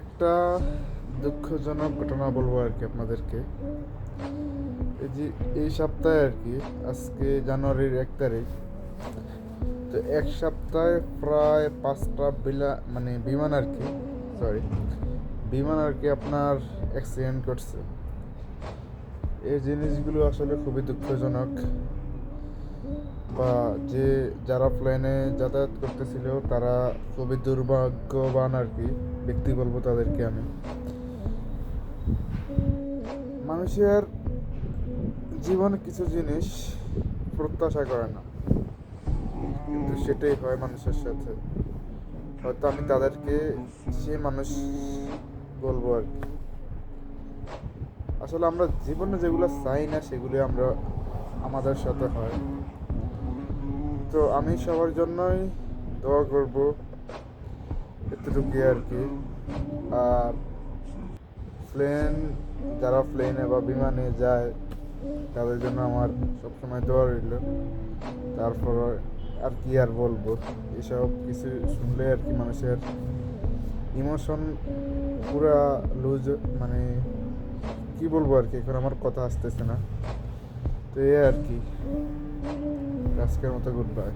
একটা দুঃখজনক ঘটনা বলব আর কি আপনাদেরকে। এই যে এই সপ্তাহে আর কি, আজকে জানুয়ারির এক তারিখ, তো এক সপ্তাহে প্রায় পাঁচটা বিলা মানে বিমান আর কি সরি বিমান আর কি আপনার অ্যাক্সিডেন্ট করছে। এই জিনিসগুলো আসলে খুবই দুঃখজনক। বা যে যারা প্লেনে যাতায়াত করতেছিল, তারা খুবই দুর্ভাগ্যবান আর কি, ব্যক্তি বলব তাদেরকে আমি। মানুষের জীবনে কিছু জিনিস প্রত্যাশা করে না। কিন্তু সেটাই হয় মানুষের সাথে। হয়তো আমি তাদেরকে সে মানুষ বলব আর কি। আসলে আমরা জীবনে যেগুলো চাই না সেগুলি আমরা আমাদের সাথে হয়। তো আমি সবার জন্যই দোয়া করব, এতটুকুই আর কি। আর প্লেন যারা প্লেনে বা বিমানে যায়, তাদের জন্য আমার সবসময় দোয়া রইল। তারপর আর কি আর বলব, এসব কিছু শুনলে আর কি মানুষের ইমোশন পুরা লুজ মানে কি বলব আর কি, এখন আমার কথা আসতেছে না। তো এই আর কি। আজকের মতো গুড বাই